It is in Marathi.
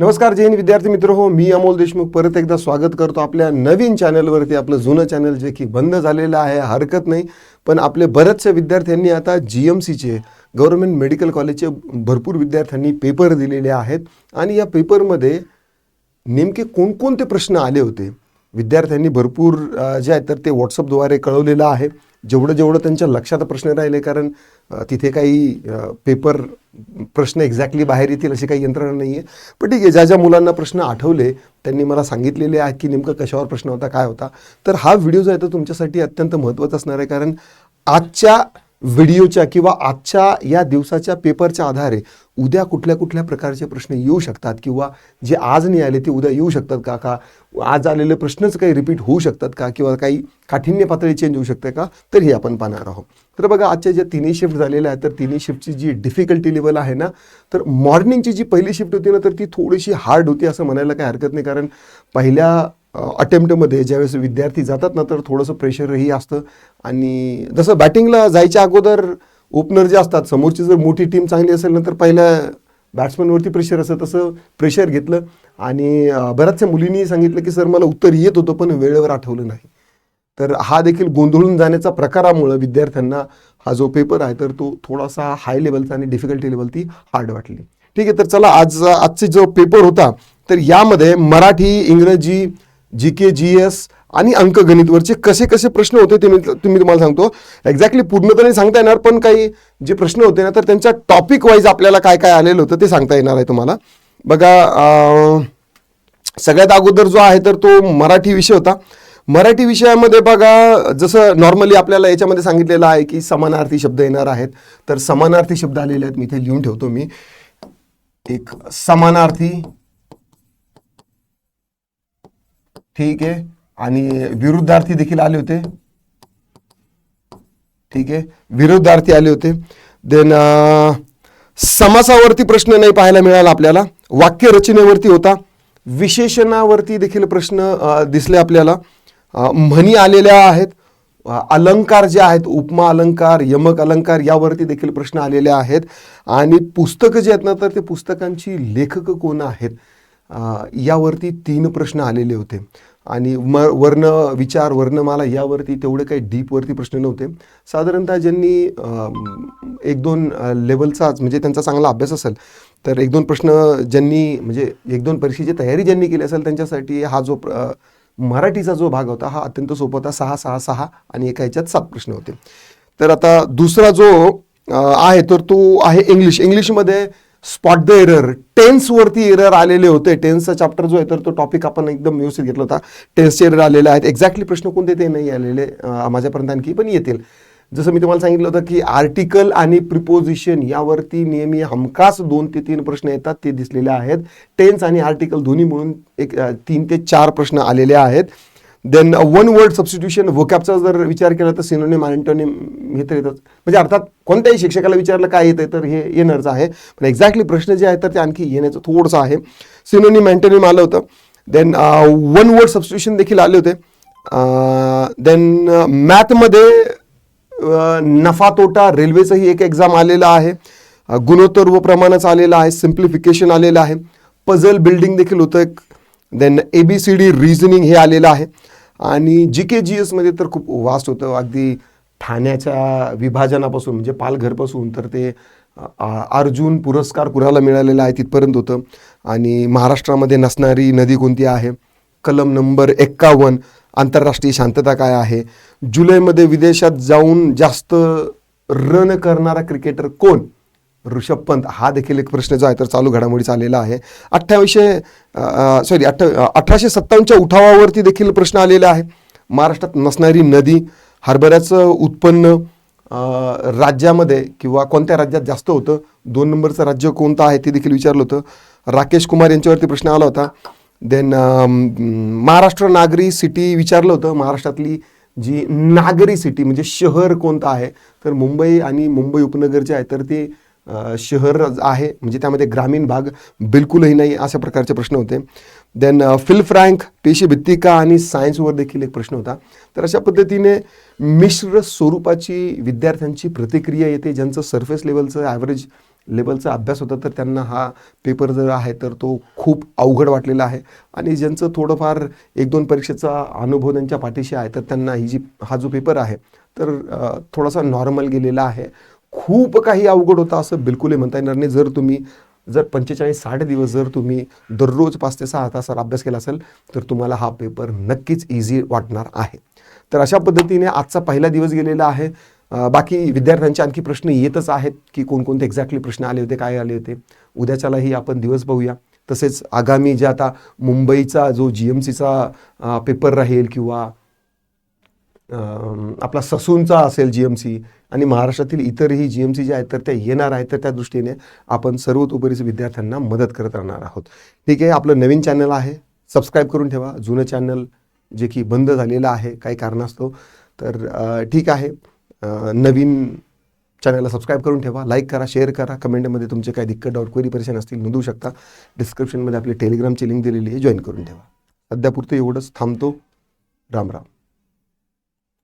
नमस्कार जैन विद्यार्थी मित्र. हो मी अमोल देशमुख परत एकदा स्वागत करतो आपल्या नवीन चॅनलवरती. आपलं जुनं चॅनल जे की बंद झालेलं आहे हरकत नाही. पण आपले बऱ्याचशा विद्यार्थ्यांनी आता जी एम सीचे गव्हर्नमेंट मेडिकल कॉलेजचे भरपूर विद्यार्थ्यांनी पेपर दिलेले आहेत. आणि या पेपरमध्ये नेमके कोणकोणते प्रश्न आले होते? विद्यार्थ्यांनी भरपूर जे आहेत तर ते व्हॉट्सअपद्वारे कळवलेलं आहे. जेवढं जेवढं त्यांच्या लक्षात प्रश्न राहिले कारण तिथे काही पेपर प्रश्न एक्झॅक्टली बाहेर येतील अशी काही यंत्रणा नाही आहे पण ठीक आहे ज्या ज्या मुलांना प्रश्न आठवले त्यांनी मला सांगितलेले आहेत की नेमकं कशावर प्रश्न होता काय होता. तर हा व्हिडिओ जो आहे तो तुमच्यासाठी अत्यंत महत्त्वाचा असणार आहे कारण आजच्या व्हिडिओच्या किंवा आजच्या या दिवसाच्या पेपरच्या आधारे उद्या कुठल्या कुठल्या प्रकारचे प्रश्न येऊ शकतात किंवा जे आज नाही आले ते उद्या येऊ शकतात का? का आज आलेले प्रश्नच काही रिपीट होऊ शकतात का? किंवा काही काठिण्य पातळी चेंज होऊ शकते का? तर हे आपण पाहणार आहोत. तर बघा आजच्या ज्या तिन्ही शिफ्ट झालेल्या आहेत तर तिन्ही शिफ्टची जी डिफिकल्टी लेवल आहे ना तर मॉर्निंगची जी पहिली शिफ्ट होती ना तर ती थोडीशी हार्ड होती असं म्हणायला काही हरकत नाही. कारण पहिल्या अटेम्प्टमध्ये ज्यावेळेस विद्यार्थी जातात ना तर थोडंसं प्रेशरही असतं. आणि जसं बॅटिंगला जायच्या अगोदर ओपनर जे असतात समोरची जर मोठी टीम चांगली असेल ना तर पहिल्या बॅट्समनवरती प्रेशर असतं तसं प्रेशर घेतलं. आणि बऱ्याचशा मुलींनी सांगितलं की सर मला उत्तर येत होतं पण वेळेवर आठवलं नाही. तर हा देखील गोंधळून जाण्याचा प्रकारामुळं विद्यार्थ्यांना हा जो पेपर आहे तर तो थोडासा हाय लेवलचा आणि डिफिकल्टी लेवल ती हार्ड वाटली. ठीक आहे तर चला आज आजचा जो पेपर होता तर यामध्ये मराठी इंग्रजी जी के जी एस आणि अंकगणितवरचे कसे कसे प्रश्न होते ते मी तुम्ही तुम्हाला सांगतो. एक्झॅक्टली पूर्ण तर नाही सांगता येणार पण काही जे प्रश्न होते ना तर त्यांच्या टॉपिक वाईज आपल्याला काय काय आलेलं होतं ते सांगता येणार आहे तुम्हाला. बघा सगळ्यात अगोदर जो आहे तर तो मराठी विषय होता. मराठी विषयामध्ये बघा जसं नॉर्मली आपल्याला याच्यामध्ये सांगितलेलं आहे की समानार्थी शब्द येणार आहेत. तर समानार्थी शब्द आलेले आहेत मी इथे लिहून ठेवतो मी. एक समानार्थी ठीक आहे. आणि विरुद्धार्थी देखील आले होते. ठीक आहे. विरुद्धार्थी आले होते. देन समासावरती प्रश्न नाही पाहायला मिळाला आपल्याला. वाक्य रचनेवरती होता. विशेषणावरती देखील प्रश्न दिसले आपल्याला. म्हणी आलेल्या आहेत. अलंकार जे आहेत उपमा अलंकार यमक अलंकार यावरती देखील प्रश्न आलेले आहेत. आणि पुस्तकं जे आहेत ना तर ते पुस्तकांची लेखक कोण आहेत? यावरती तीन प्रश्न आलेले होते. आणि म वर्ण विचार वर्णमाला यावरती तेवढे काही डीपवरती प्रश्न नव्हते. साधारणतः ज्यांनी एक दोन लेवलचाच म्हणजे त्यांचा चांगला अभ्यास असेल तर एक दोन प्रश्न ज्यांनी म्हणजे एक दोन परीक्षेची तयारी ज्यांनी केली असेल त्यांच्यासाठी हा जो प्र- मराठीचा जो भाग होता हा अत्यंत सोपा होता. सहा सहा सहा आणि एका ह्याच्यात सात प्रश्न होते. तर आता दुसरा जो आहे तर तो आहे इंग्लिश. इंग्लिशमध्ये स्पॉट द एरर टेन्सवरती एरर आलेले होते. टेन्सचा चॅप्टर जो आहे तर तो टॉपिक आपण एकदम व्यवस्थित घेतला होता. टेन्सचे एरर आलेले आहेत. एक्झॅक्टली प्रश्न कोणते ते नाही आलेले माझ्यापर्यंत आणखी पण येतील. जसं मी तुम्हाला सांगितलं होतं की आर्टिकल आणि प्रिपोजिशन यावरती नेहमी हमखास दोन ते तीन प्रश्न येतात ते दिसलेले आहेत. टेन्स आणि आर्टिकल दोन्ही मिळून एक तीन ते चार प्रश्न आलेले आहेत. देन वन वर्ड सबस्टिट्यूशन वोकॅपचा जर विचार केला तर सिनोनिम अँटोनिम हे तर येतच. म्हणजे अर्थात कोणत्याही शिक्षकाला विचारलं काय येतं तर हे येणारच आहे. पण एक्झॅक्टली प्रश्न जे आहेत तर ते आणखी येण्याचं थोडंसं आहे. सिनोनिम अँटोनिम आलं होतं. देन वन वर्ड सबस्टिट्यूशन देखील आले होते. Uh, देन मॅथमध्ये uh, uh, नफा तोटा रेल्वेचंही एक एक्झाम आलेलं आहे. गुणोत्तर व प्रमाणच आलेलं आहे. सिम्प्लिफिकेशन आलेलं आहे. पझल बिल्डिंग देखील होतं एक. Then A B C D reasoning हे आलेलं आहे. आणि जी के जी एसमध्ये तर खूप वास्ट होतं. अगदी ठाण्याच्या विभाजनापासून म्हणजे पालघरपासून तर ते अर्जुन पुरस्कार कुणाला मिळालेला आहे तिथपर्यंत होतं. आणि महाराष्ट्रामध्ये नसणारी नदी कोणती आहे? कलम नंबर एक्कावन्न आंतरराष्ट्रीय शांतता काय आहे? जुलैमध्ये विदेशात जाऊन जास्त रन करणारा क्रिकेटर कोण? ऋषभ पंत हा देखील एक प्रश्न जो आहे तर चालू घडामोडीचा आलेला आहे. अठ्ठावीसशे सॉरी अठ्ठा अठराशे सत्तावन्नच्या उठावावरती देखील प्रश्न आलेला आहे महाराष्ट्रात नसणारी नदी हरभऱ्याचं उत्पन्न राज्यामध्ये किंवा कोणत्या राज्यात जास्त होतं दोन नंबरचं राज्य कोणतं आहे ते देखील विचारलं होतं. राकेश कुमार यांच्यावरती प्रश्न आला होता. देन महाराष्ट्र नागरी सिटी विचारलं होतं. महाराष्ट्रातली जी नागरी सिटी म्हणजे शहर कोणतं आहे तर मुंबई आणि मुंबई उपनगर जे आहे तर ते शहर आहे म्हणजे त्यामध्ये ग्रामीण भाग बिलकुलही नाही अशा प्रकारचे प्रश्न होते. देन फिल फ्रँक पेशी भित्तिका आणि सायन्सवर देखील एक प्रश्न होता. तर अशा पद्धतीने मिश्र स्वरूपाची विद्यार्थ्यांची प्रतिक्रिया येते ज्यांचं सरफेस लेवलचं ॲव्हरेज लेवलचा अभ्यास होता तर त्यांना हा पेपर जर आहे तर तो खूप अवघड वाटलेला आहे. आणि ज्यांचं थोडंफार एक दोन परीक्षेचा अनुभव त्यांच्या पाठीशी आहे तर त्यांना ही जी हा जो पेपर आहे तर थोडासा नॉर्मल गेलेला आहे. खूप काही अवघड होता असं बिलकुलही म्हणता येणार नाही. जर तुम्ही जर पंचेचाळीस साठ दिवस जर तुम्ही दररोज पाच ते सहा तासावर अभ्यास केला असेल तर तुम्हाला हा पेपर नक्कीच इझी वाटणार आहे. तर अशा पद्धतीने आजचा पहिला दिवस गेलेला आहे. बाकी विद्यार्थ्यांचे आणखी प्रश्न येतच आहेत की कोणकोणते एक्झॅक्टली प्रश्न आले होते काय आले होते. उद्याच्यालाही आपण दिवस बघूया तसेच आगामी जे आता मुंबईचा जो जी एम सीचा पेपर राहील किंवा आपला ससूनचा असेल जी एम सी आणि महाराष्ट्रातील इतरही जी एम सी जे आहेत तर त्या येणार आहेत तर त्या दृष्टीने आपण सर्वतोपरीच विद्यार्थ्यांना मदत करत राहणार आहोत. ठीक आहे आपलं नवीन चॅनल आहे. सबस्क्राईब करून ठेवा. जुनं चॅनल जे की बंद झालेलं आहे काही कारणास्तव. तर ठीक आहे. नवीन चॅनलला सबस्क्राईब करून ठेवा. लाईक करा शेअर करा. कमेंटमध्ये तुमचे काही दिक्कत डाऊट क्वेरी परेशान असतील नोंदवू शकता. डिस्क्रिप्शनमध्ये आपली टेलिग्रामची लिंक दिलेली आहे. जॉईन करून ठेवा. सध्यापुरतं एवढंच. थांबतो. राम राम.